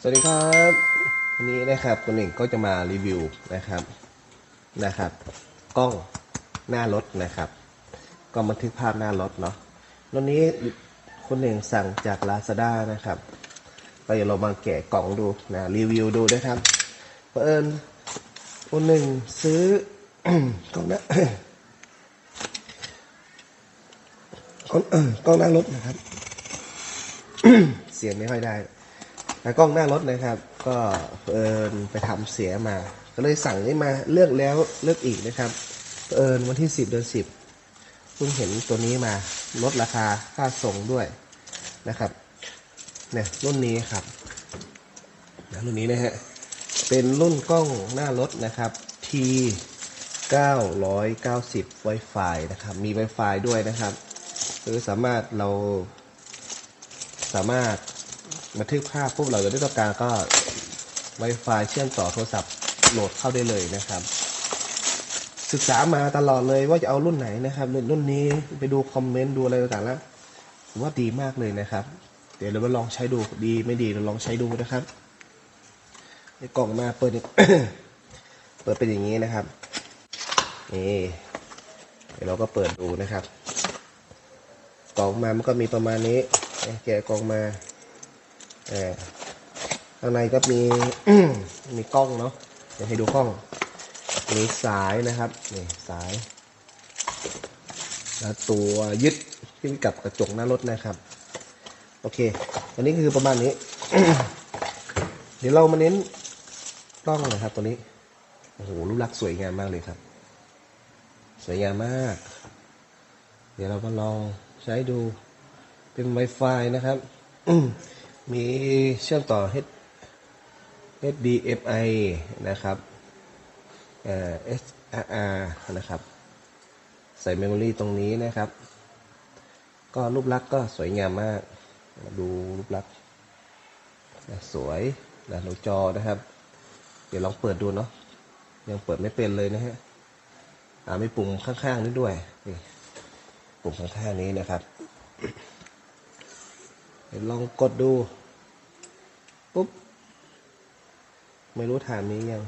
สวัสดีครับวันนี้นะครับคุณหนึ่งก็จะมารีวิวนะครับนะครับ กล้องหน้ารถนะครับกล้องบันทึกภาพหน้ารถเนาะวันนี้คุณหนึ่งสั่งจาก Lazada นะครับก็เดี๋ยวเรามาแกะกล่องดูนะรีวิวดูนะครับเผอิญคุณหนึ่งซื้อกล้องหน้ากล้องหน้ารถนะครับ เสียงไม่ค่อยได้ แล้วกล้องหน้ารถนะครับ ก็เอิญไปทำเสียมา ก็เลยสั่งนี้มาเลือกแล้วเลือกอีกนะครับเอิญวันที่สิบเดือนสิบเพิ่งเห็นตัวนี้มาลดราคาค่าส่งด้วยนะครับเนี่ยรุ่นนี้ครับนะรุ่นนี้นะฮะเป็นรุ่นกล้องหน้ารถนะครับ T 990 Wi-Fi นะครับ มี Wi-Fi ด้วยนะครับคือสามารถเราสามารถ บันทึกภาพปุ๊บเราจะได้ต้องการก็ Wi-Fi เชื่อมต่อโทรศัพท์โหลดเข้าได้เลยนะครับ ศึกษามาตลอดเลยว่าจะเอารุ่นไหนนะครับ รุ่นนี้ไปดูคอมเมนต์ดูอะไรต่างๆแล้วผมว่าดีมากเลยนะครับ เดี๋ยวเรามาลองใช้ดูดีไม่ดีเราลองใช้ดูนะครับในกล่องมาเปิดเปิดเป็นอย่างนี้นะครับนี่เดี๋ยวเราก็เปิดดูนะครับ กล่องมามันก็มีประมาณนี้แกะกล่องมา เออข้างในก็มี มีกล้องเนาะเดี๋ยวให้ดูกล้องมีสายนะครับนี่สาย แล้วตัวยึดขึ้นกับกระจกหน้ารถนะครับ โอเค อันนี้คือประมาณนี้ เดี๋ยวเรามาเน้นกล้องนะครับ ตัวนี้ โอ้โหรูปลักษณ์สวยงามมากเลยครับ สวยงามมาก เดี๋ยวเรามาลองใช้ดูเป็น Wi-Fi นะครับ มีเชื่อมต่อ HDMI นะครับเอ่อ SRR นะครับ ใส่เมมโมรีตรงนี้นะครับ ก็รูปลักษณ์ก็สวยงามมาก ดูรูปลักษณ์สวยนะดูจอนะครับ เดี๋ยวลองเปิดดูเนาะ ยังเปิดไม่เป็นเลยนะฮะอ่ามีปุ่มข้างๆนี้ด้วย นี่ ปุ่มข้างๆนี้นะครับ ดี๋ยวลองกดดูปุ๊บ ไม่รู้ฐานนี้ยัง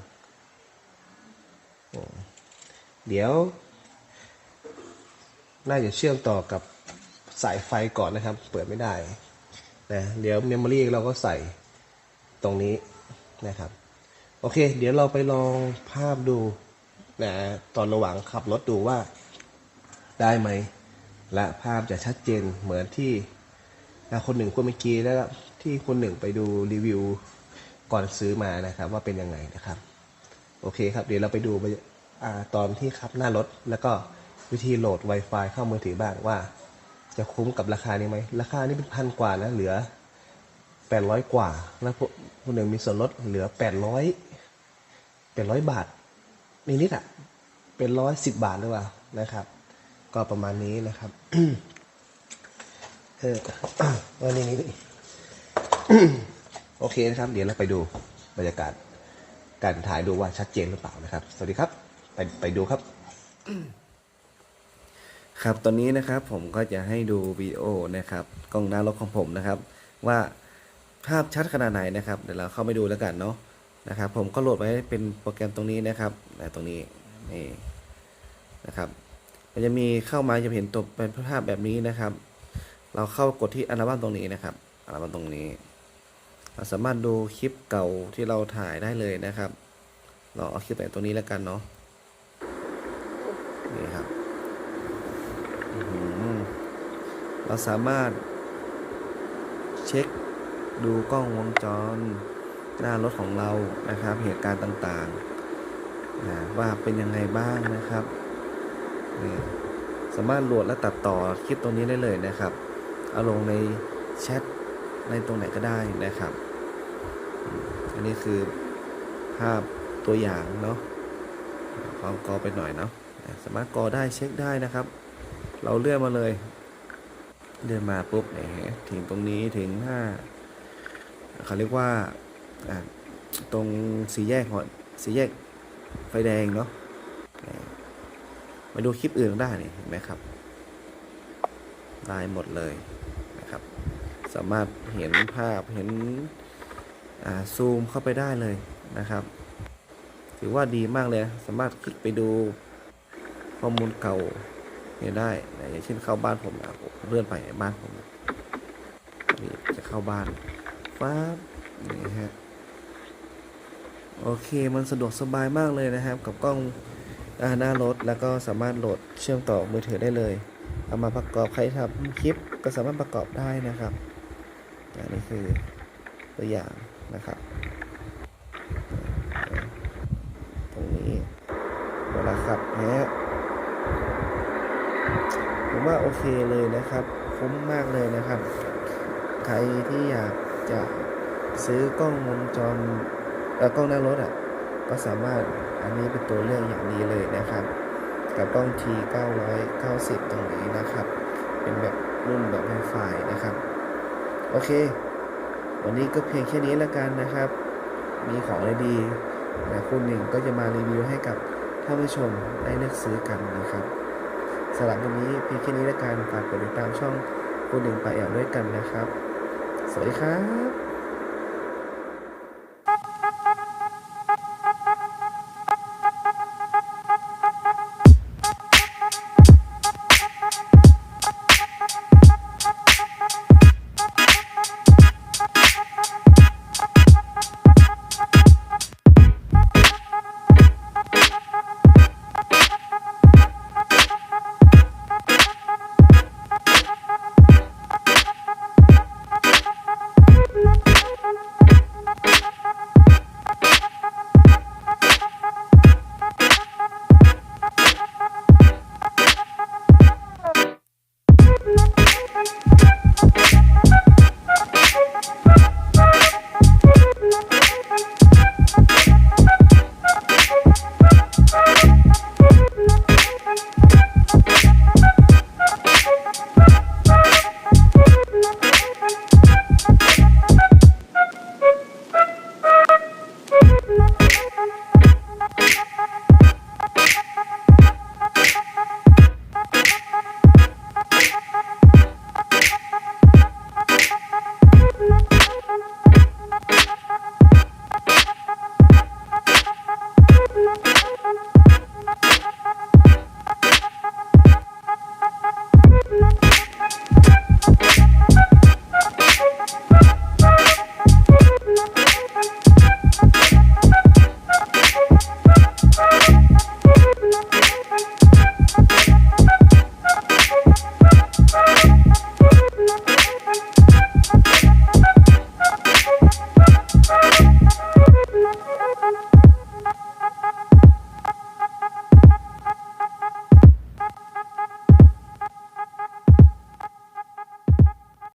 เดี๋ยว น่าจะเชื่อมต่อกับสายไฟก่อนนะครับ เปิดไม่ได้นะเดี๋ยวเมมโมรีเราก็ใส่ตรงนี้นะครับ โอเค เดี๋ยวเราไปลองภาพดูนะตอนระหว่างขับรถดูว่าได้ไหม และภาพจะชัดเจนเหมือนที่ คนหนึ่งคนเมื่อกี้แล้วที่คนหนึ่งไปดูรีวิวก่อนซื้อมานะครับ ว่าเป็นยังไงนะครับ โอเคครับ เดี๋ยวเราไปดูอตอนที่ขับหน้ารถ แล้วก็วิธีโหลด Wi-Fi เข้ามือถือบ้างว่า จะคุ้มกับราคานี้ไหมราคานี้เป็นพันกว่านะเหลือแปดร้อยกว่า แล้วคนหนึ่งมีส่วนลดเหลือแปดร้อยแปดร้อยบาทนิดนิดอะเป็นร้อยสิบบาทหรือเปล่านะครับ ก็ประมาณนี้นะครับ เออวันนี้นี่โอเคนะครับ เดี๋ยวเราไปดูบรรยากาศ การถ่ายดูว่าชัดเจนหรือเปล่านะครับ สวัสดีครับ ไปไปดูครับ ครับตอนนี้นะครับผมก็จะให้ดูวิดีโอนะครับ กล้องหน้ารถของผมนะครับ ว่าภาพชัดขนาดไหนนะครับ เดี๋ยวเราเข้าไปดูแล้วกันเนาะนะครับ ผมก็โหลดไว้เป็นโปรแกรมตรงนี้นะครับนตรงนี้นี่นะครับมันจะมีเข้ามาจะเห็นตัวเป็นภาพแบบนี้นะครับ เราเข้ากดที่อัลบั้มตรงนี้นะครับอัลบั้มตรงนี้ เราสามารถดูคลิปเก่าที่เราถ่ายได้เลยนะครับ เราเอาคลิปไหนตรงนี้แล้วกันเนาะนี่ครับเราสามารถเช็คดูกล้องวงจร หน้ารถของเรานะครับ เหตุการณ์ต่างๆนะว่าเป็นยังไงบ้างนะครับนี่สามารถโหลดและตัดต่อคลิปตรงนี้ได้เลยนะครับ เอาลงในแชทในตรงไหนก็ได้นะครับ อันนี้คือภาพตัวอย่างเนาะลองกอไปหน่อยเนาะสามารถกอได้เช็คได้นะครับ เราเลื่อนมาเลย เลื่อนมาปุ๊บเนี่ยถึงตรงนี้ถึงหน้าเขาเรียกว่าตรงสี่แยกหัวสี่แยกไฟแดงเนาะมาดูคลิปอื่นได้นี่เห็นไหมครับ ได้หมดเลยนะครับ สามารถเห็นภาพเห็นซูมเข้าไปได้เลยนะครับ ถือว่าดีมากเลย สามารถคลิกไปดูข้อมูลเก่าเนี่ยได้อย่างเช่นเข้าบ้านผมนะผมเลื่อนไปบ้านผมนี่จะเข้าบ้านฟ้านี่ฮะโอเคมันสะดวกสบายมากเลยนะครับ กับกล้องอหน้ารถแล้วก็สามารถโหลดเชื่อมต่อมือถือได้เลย เอามาประกอบใครทำคลิปก็สามารถประกอบได้นะครับอันนี้คือตัวอย่างนะครับ ตรงนี้เวลาขับนะฮะผมว่าโอเคเลยนะครับ คุ้มมากเลยนะครับ ใครที่อยากจะซื้อกล้องวงจรเอ่อกล้องหน้ารถอะก็สามารถอันนี้เป็นตัวเลือกอย่างดีเลยนะครับ กับกล้อง T 990 ตรงนี้นะครับ เป็นแบบรุ่นแบบไวไฟนะครับ โอเค วันนี้ก็เพียงแค่นี้ล้วกันนะครับ มีของดีๆนะคุณหนึ่งก็จะมารีวิวให้กับท่านผู้ชมได้เลือกซื้อกันนะครับสำหรับวันนี้เพียงแค่นี้ล้วกันฝากกดติดตามช่องคุณหนึ่งไปแอบด้วยกันนะครับ สวัสดีครับ